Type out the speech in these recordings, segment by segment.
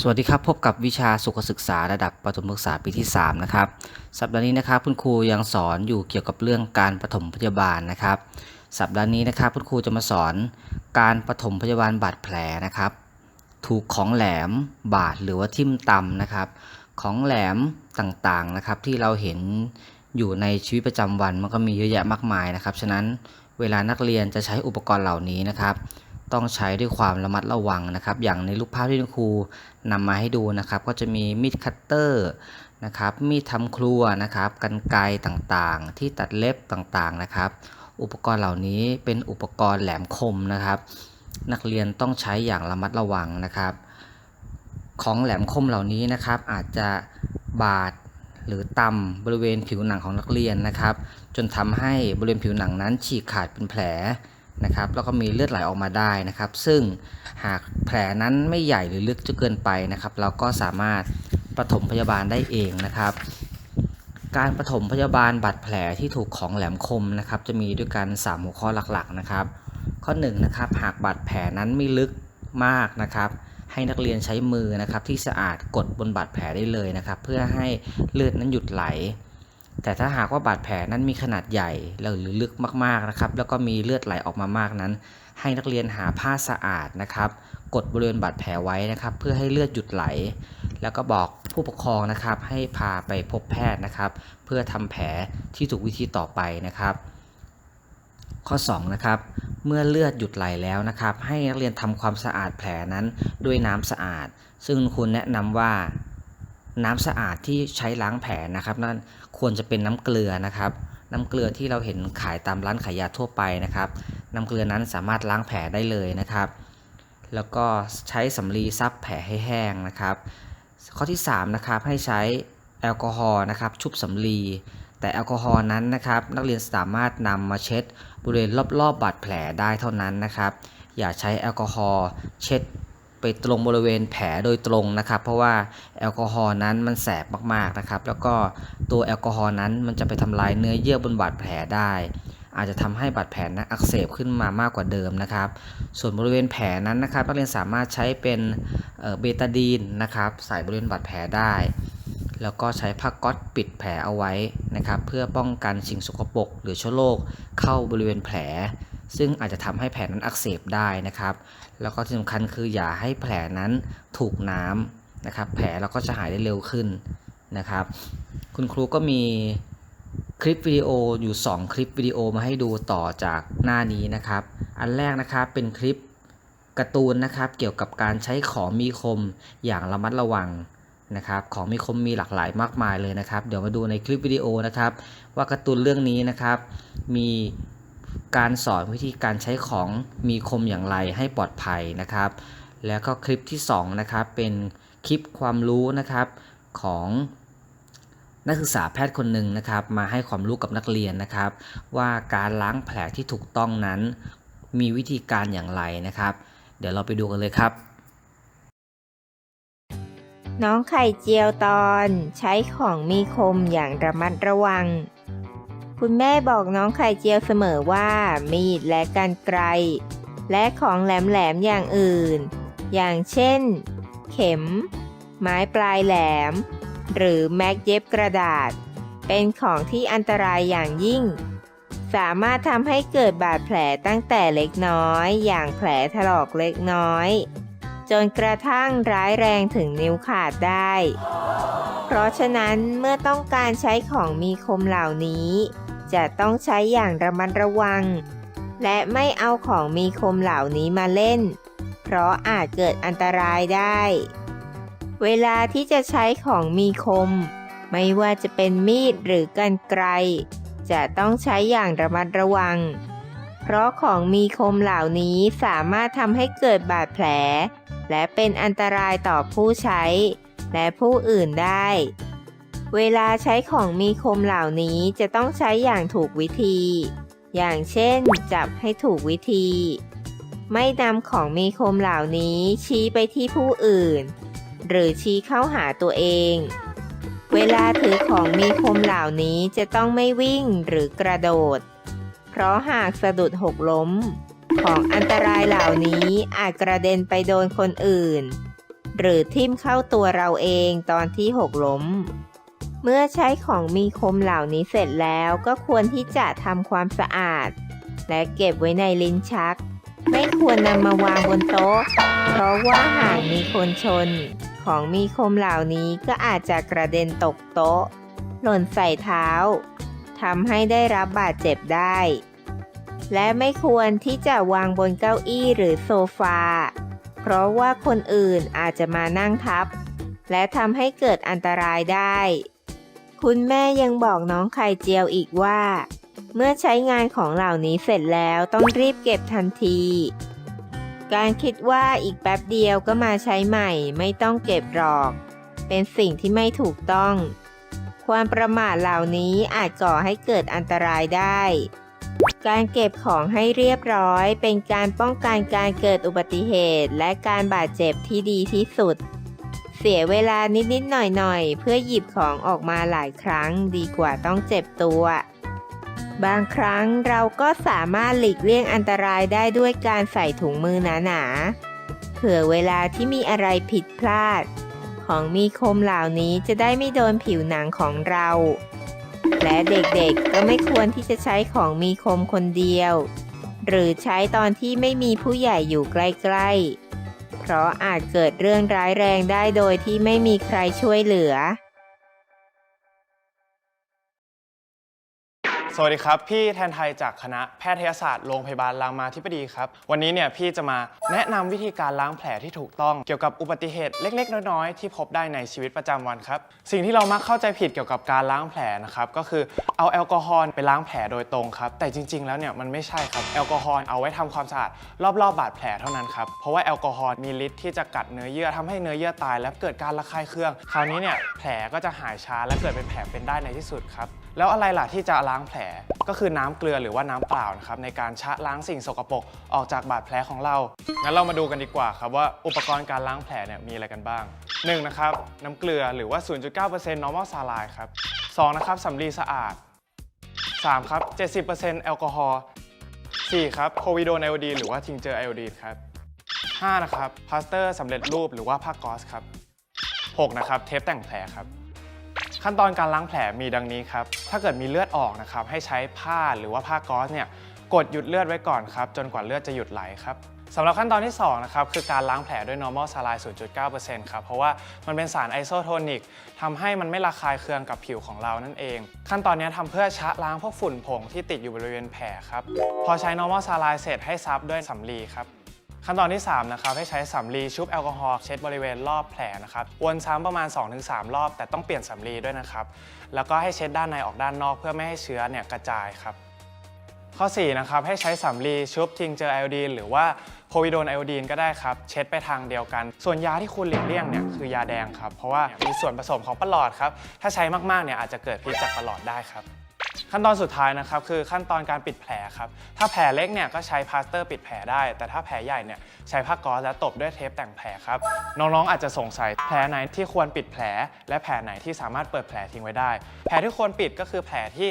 สวัสดีครับ พบกับวิชาสุขศึกษาระดับประถมศึกษาปีที่ 3 นะครับ สัปดาห์นี้นะครับคุณครูยังสอนอยู่เกี่ยวกับเรื่องการปฐมพยาบาลนะครับ สัปดาห์นี้นะครับคุณครูจะมาสอนการปฐมพยาบาลบาดแผลนะครับ ถูกของแหลมบาดหรือว่าทิ่มตำนะครับ ของแหลมต่างๆนะครับ ที่เราเห็นอยู่ในชีวิตประจำวันมันก็มีเยอะแยะมากมายนะครับ ฉะนั้นเวลานักเรียนจะใช้อุปกรณ์เหล่านี้นะครับ ต้องใช้ด้วยความระมัดระวังนะครับ อย่างในรูปภาพที่คุณครูนำมาให้ดูนะครับ ก็จะมีมีดคัตเตอร์นะครับ มีดทำครัวนะครับกันไกรต่างๆ ที่ตัดเล็บต่างๆนะครับ อุปกรณ์เหล่านี้เป็นอุปกรณ์แหลมคมนะครับ นักเรียนต้องใช้อย่างระมัดระวังนะครับ ของแหลมคมเหล่านี้นะครับ อาจจะบาดหรือตำบริเวณผิวหนังของนักเรียนนะครับ จนทำให้บริเวณผิวหนังนั้นฉีกขาดเป็นแผล นะครับแล้วก็มีเลือดไหลออกมาได้นะครับ ซึ่งหากแผลนั้นไม่ใหญ่หรือลึกจนเกินไปนะครับ เราก็สามารถปฐมพยาบาลได้เองนะครับ การปฐมพยาบาลบาดแผลที่ถูกของแหลมคมนะครับ จะมีด้วยกัน 3 หัวข้อหลักๆนะครับ ข้อ1นงนะครับหากบาดแผลนั้นไม่ลึกมากนะครับ ให้นักเรียนใช้มือนะครับที่สะอาดกดบนบาดแผลได้เลยนะครับ เพื่อให้เลือดนั้นหยุดไหล แต่ถ้าหากว่าบาดแผลนั้นมีขนาดใหญ่หรือลึกมากๆนะครับ แล้วก็มีเลือดไหลออกมามากนั้น ให้นักเรียนหาผ้าสะอาดนะครับ กดบริเวณบาดแผลไว้นะครับ เพื่อให้เลือดหยุดไหล แล้วก็บอกผู้ปกครองนะครับ ให้พาไปพบแพทย์นะครับ เพื่อทำแผลที่ถูกวิธีต่อไปนะครับ ข้อ2นะครับเมื่อเลือดหยุดไหลแล้วนะครับ ให้นักเรียนทำความสะอาดแผลนั้นด้วยน้ำสะอาด ซึ่งคุณแนะนำว่า น้ำสะอาดที่ใช้ล้างแผลนะครับนั่นควรจะเป็นน้ำเกลือนะครับ น้ำเกลือที่เราเห็นขายตามร้านขายยาทั่วไปนะครับ น้ำเกลือนั้นสามารถล้างแผลได้เลยนะครับ แล้วก็ใช้สำลีซับแผลให้แห้งนะครับ ข้อที่3นะครับให้ใช้แอลกอฮอล์นะครับ ชุบสำลีแต่แอลกอฮอล์นั้นนะครับ นักเรียนสามารถนำมาเช็ดบริเวณรอบๆบาดแผลได้เท่านั้นนะครับ อย่าใช้แอลกอฮอล์เช็ด ตรงบริเวณแผลโดยตรงนะครับ เพราะว่าแอลกอฮอล์นั้นมันแสบมากๆนะครับ แล้วก็ตัวแอลกอฮอล์นั้นมันจะไปทำลายเนื้อเยื่อบนบาดแผลได้ อาจจะทำให้บาดแผลนั้นอักเสบขึ้นมามากกว่าเดิมนะครับ ส่วนบริเวณแผลนั้นนะครับนักเรียนสามารถใช้เป็นเบตาดีนนะครับ ใส่บริเวณบาดแผลได้ แล้วก็ใช้ผ้าก๊อซปิดแผลเอาไว้นะครับ เพื่อป้องกันสิ่งสกปรกหรือเชื้อโรคเข้าบริเวณแผล ซึ่งอาจจะทำให้แผลนั้นอักเสบได้นะครับ แล้วก็ที่สำคัญคืออย่าให้แผลนั้นถูกน้ำนะครับ แผลเราก็จะหายได้เร็วขึ้นนะครับ คุณครูก็มีคลิปวิดีโออยู่ 2 คลิปวิดีโอมาให้ดูต่อจากหน้านี้นะครับ อันแรกนะครับเป็นคลิปการ์ตูนนะครับ เกี่ยวกับการใช้ของมีคมอย่างระมัดระวังนะครับ ของมีคมมีหลากหลายมากมายเลยนะครับ เดี๋ยวมาดูในคลิปวิดีโอนะครับ ว่าการ์ตูนเรื่องนี้นะครับ มี การสอนวิธีการใช้ของมีคมอย่างไรให้ปลอดภัยนะครับ แล้วก็คลิปที่2นะครับเป็นคลิปความรู้นะครับของนักศึกษาแพทย์คนหนึ่งนะครับ มาให้ความรู้กับนักเรียนนะครับ ว่าการล้างแผลที่ถูกต้องนั้น มีวิธีการอย่างไรนะครับ เดี๋ยวเราไปดูกันเลยครับ น้องไข่เจียวตอนใช้ของมีคมอย่างระมัดระวัง คุณแม่บอกน้องไข่เจียวเสมอว่ามีดและกันไกรและของแหลมๆอย่างอื่น อย่างเช่น เข็ม ไม้ปลายแหลม หรือแม็กเย็บกระดาษ เป็นของที่อันตรายอย่างยิ่ง สามารถทำให้เกิดบาดแผลตั้งแต่เล็กน้อย อย่างแผลถลอกเล็กน้อย จนกระทั่งร้ายแรงถึงนิ้วขาดได้ เพราะฉะนั้นเมื่อต้องการใช้ของมีคมเหล่านี้ จะต้องใช้อย่างระมัดระวัง และไม่เอาของมีคมเหล่านี้มาเล่น เพราะอาจเกิดอันตรายได้ เวลาที่จะใช้ของมีคม ไม่ว่าจะเป็นมีดหรือกรรไกรจะต้องใช้อย่างระมัดระวัง เพราะของมีคมเหล่านี้สามารถทำให้เกิดบาดแผล และเป็นอันตรายต่อผู้ใช้ และผู้อื่นได้ เวลาใช้ของมีคมเหล่านี้จะต้องใช้อย่างถูกวิธี อย่างเช่น จับให้ถูกวิธี ไม่นำของมีคมเหล่านี้ชี้ไปที่ผู้อื่น หรือชี้เข้าหาตัวเอง เวลาถือของมีคมเหล่านี้จะต้องไม่วิ่งหรือกระโดด เพราะหากสะดุดหกล้ม ของอันตรายเหล่านี้อาจกระเด็นไปโดนคนอื่น หรือทิ่มเข้าตัวเราเองตอนที่หกล้ม เมื่อใช้ของมีคมเหล่านี้เสร็จแล้วก็ควรที่จะทำความสะอาด และเก็บไว้ในลิ้นชัก ไม่ควรนำมาวางบนโต๊ะ เพราะว่าหากมีคนชน ของมีคมเหล่านี้ก็อาจจะกระเด็นตกโต๊ะ หล่นใส่เท้าทำให้ได้รับบาดเจ็บได้ และไม่ควรที่จะวางบนเก้าอี้หรือโซฟา เพราะว่าคนอื่นอาจจะมานั่งทับ และทำให้เกิดอันตรายได้ คุณแม่ยังบอกน้องไข่เจียวอีกว่า เมื่อใช้งานของเหล่านี้เสร็จแล้วต้องรีบเก็บทันที การคิดว่าอีกแป๊บเดียวก็มาใช้ใหม่ไม่ต้องเก็บหรอก เป็นสิ่งที่ไม่ถูกต้อง ความประมาทเหล่านี้อาจก่อให้เกิดอันตรายได้ การเก็บของให้เรียบร้อย เป็นการป้องกันการเกิดอุบัติเหตุและการบาดเจ็บที่ดีที่สุด สียเวลานิดๆหน่อยๆ เพื่อหยิบของออกมาหลายครั้งดีกว่าต้องเจ็บตัว บางครั้งเราก็สามารถหลีกเลี่ยงอันตรายได้ด้วยการใส่ถุงมือหนาๆ เผื่อเวลาที่มีอะไรผิดพลาด ของมีคมเหล่านี้จะได้ไม่โดนผิวหนังของเรา และเด็กๆก็ไม่ควรที่จะใช้ของมีคมคนเดียว หรือใช้ตอนที่ไม่มีผู้ใหญ่อยู่ใกล้ๆ เพราะอาจเกิดเรื่องร้ายแรงได้โดยที่ไม่มีใครช่วยเหลือ สวัสดีครับ พี่แทนไทยจากคณะแพทยศาสตร์โรงพยาบาลรามาธิบดีครับ วันนี้เนี่ยพี่จะมาแนะนำวิธีการล้างแผลที่ถูกต้องเกี่ยวกับอุบัติเหตุเล็ก ๆ น้อยๆที่พบได้ในชีวิตประจำวันครับ สิ่งที่เรามักเข้าใจผิดเกี่ยวกับการล้างแผลนะครับก็คือเอาแอลกอฮอล์ไปล้างแผลโดยตรงครับ แต่จริง ๆ แล้วเนี่ยมันไม่ใช่ครับแอลกอฮอล์เอาไว้ทำความสะอาดรอบๆบาดแผลเท่านั้นครับเพราะว่าแอลกอฮอล์มีฤทธิ์ที่จะกัดเนื้อเยื่อทำให้เนื้อเยื่อตาย และเกิดการระคายเคือง คราวนี้เนี่ยแผลก็จะหายช้าและเกิดเป็นแผลเป็นได้ในที่สุดครับ แล้วอะไรล่ะที่จะล้างแผล ก็คือน้ำเกลือหรือว่าน้ำเปล่านะครับในการชะล้างสิ่งสกปรกออกจากบาดแผลของเรา งั้นเรามาดูกันดีกว่าครับว่าอุปกรณ์การล้างแผลเนี่ยมีอะไรกันบ้าง 1. นะครับน้ำเกลือหรือว่า 0.9% normal saline ครับ 2. นะครับสำลีสะอาด 3. ครับ 70%แอลกอฮอล์ 4. ครับโควิโดนไอโอดีนหรือว่าทิงเจอร์ไอโอดีนครับ 5. นะครับพลาสเตอร์สำเร็จรูปหรือว่าผ้าก๊อซครับ 6. นะครับเทปแต่งแผลครับ ขั้นตอนการล้างแผลมีดังนี้ครับ ถ้าเกิดมีเลือดออกนะครับ ให้ใช้ผ้าหรือว่าผ้าก๊อซเนี่ยกดหยุดเลือดไว้ก่อนครับ จนกว่าเลือดจะหยุดไหลครับสำหรับขั้นตอนที่2นะครับคือการล้างแผลด้วย normal saline 0.9%ครับเพราะว่ามันเป็นสารไอโซโทนิกทำให้มันไม่ระคายเคืองกับผิวของเรานั่นเอง ขั้นตอนนี้ทำเพื่อชะล้างพวกฝุ่นผงที่ติดอยู่บริเวณแผลครับ พอใช้ normal saline เสร็จให้ซับด้วยสำลีครับ ขั้นตอนที่ 3 นะครับ ให้ใช้สำลีชุบแอลกอฮอล์เช็ดบริเวณรอบแผลนะครับวนซ้ำประมาณ 2-3 รอบ แต่ต้องเปลี่ยนสำลีด้วยนะครับ แล้วก็ให้เช็ดด้านในออกด้านนอกเพื่อไม่ให้เชื้อเนี่ยกระจายครับ ข้อ 4 นะครับ ให้ใช้สำลีชุบทิงเจอไอโอดีนหรือว่าโพวิโดนไอโอดีนก็ได้ครับ เช็ดไปทางเดียวกัน ส่วนยาที่คุณหลีกเลี่ยงเนี่ยคือยาแดงครับเพราะว่ามีส่วนผสมของประหลอดครับถ้าใช้มากๆเนี่ยอาจจะเกิดพิษจากประหลอดได้ครับ ขั้นตอนสุดท้ายนะครับคือขั้นตอนการปิดแผลครับ ถ้าแผลเล็กเนี่ยก็ใช้พลาสเตอร์ปิดแผลได้ แต่ถ้าแผลใหญ่เนี่ยใช้ผ้าก๊อซและตบด้วยเทปแต่งแผลครับ น้องๆอาจจะสงสัยแผลไหนที่ควรปิดแผล และแผลไหนที่สามารถเปิดแผลทิ้งไว้ได้ แผลที่ควรปิดก็คือแผลที่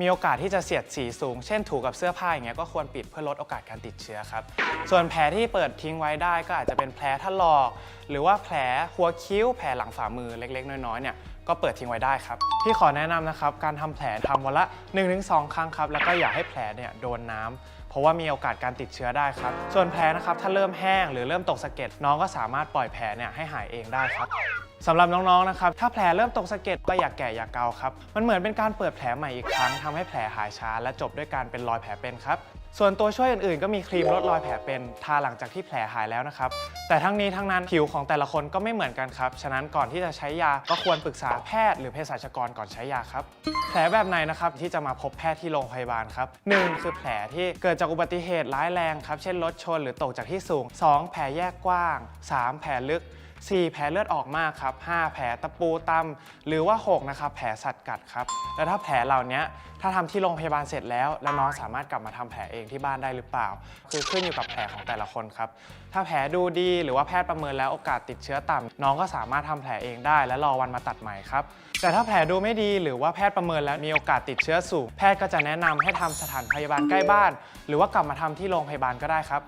มีโอกาสที่จะเสียดสีสูง เช่นถูกับเสื้อผ้าอย่างเงี้ยก็ควรปิดเพื่อลดโอกาสการติดเชื้อครับ ส่วนแผลที่เปิดทิ้งไว้ได้ก็อาจจะเป็นแผลถลอก หรือว่าแผลหัวคิ้ว แผลหลังฝ่ามือเล็ก ๆ น้อยๆเนี่ยก็เปิดทิ้งไว้ได้ครับพี่ขอแนะนำนะครับการทำแผลทำวันละ 1-2 ครั้งครับแล้วก็อย่าให้แผลเนี่ยโดนน้ำ ราะว่ามีโอกาสการติดเชื้อได้ครับ ส่วนแผลนะครับถ้าเริ่มแห้งหรือเริ่มตกสะเก็ดน้องก็สามารถปล่อยแผลเนี่ยให้หายเองได้ครับสำหรับน้องๆ นะครับ ถ้าแผลเริ่มตกสะเก็ดก็อย่าแก่อย่าเกาครับ มันเหมือนเป็นการเปิดแผลใหม่อีกครั้งทำให้แผลหายช้า และจบด้วยการเป็นรอยแผลเป็นครับ ส่วนตัวช่วยอื่นๆ ก็มีครีมลดรอยแผลเป็นทาหลังจากที่แผลหายแล้วนะครับ แต่ทั้งนี้ทั้งนั้นผิวของแต่ละคนก็ไม่เหมือนกันครับ ฉะนั้นก่อนที่จะใช้ยาก็ควรปรึกษาแพทย์หรือเภสัชกรก่อนใช้ยาครับ แผลแบบไหนนะครับที่จะมาพบแพทย์ที่โรงพยาบาลครับหนึ่งคือแผลที่เกิดจากอุบัติเหตุร้ายแรงครับ เช่นรถชน หรือตกจากที่สูง 2 แผลแยกกว้าง 3 แผลลึก 4 แผลเลือดออกมากครับ 5 แผลตะปูตำหรือว่า 6 นะครับ แผลสัตว์กัดครับ แล้วถ้าแผลเหล่านี้ถ้าทำที่โรงพยาบาลเสร็จแล้ว แล้วน้องสามารถกลับมาทำแผลเองที่บ้านได้หรือเปล่า คือขึ้นอยู่กับแผลของแต่ละคนครับ ถ้าแผลดูดีหรือว่าแพทย์ประเมินแล้วโอกาสติดเชื้อต่ำน้องก็สามารถทำแผลเองได้ และรอวันมาตัดใหม่ครับ แต่ถ้าแผลดูไม่ดีหรือว่าแพทย์ประเมินแล้วมีโอกาสติดเชื้อสูง แพทย์ก็จะแนะนำให้ทำสถานพยาบาลใกล้บ้าน หรือว่ากลับมาทำที่โรงพยาบาลก็ได้ครับ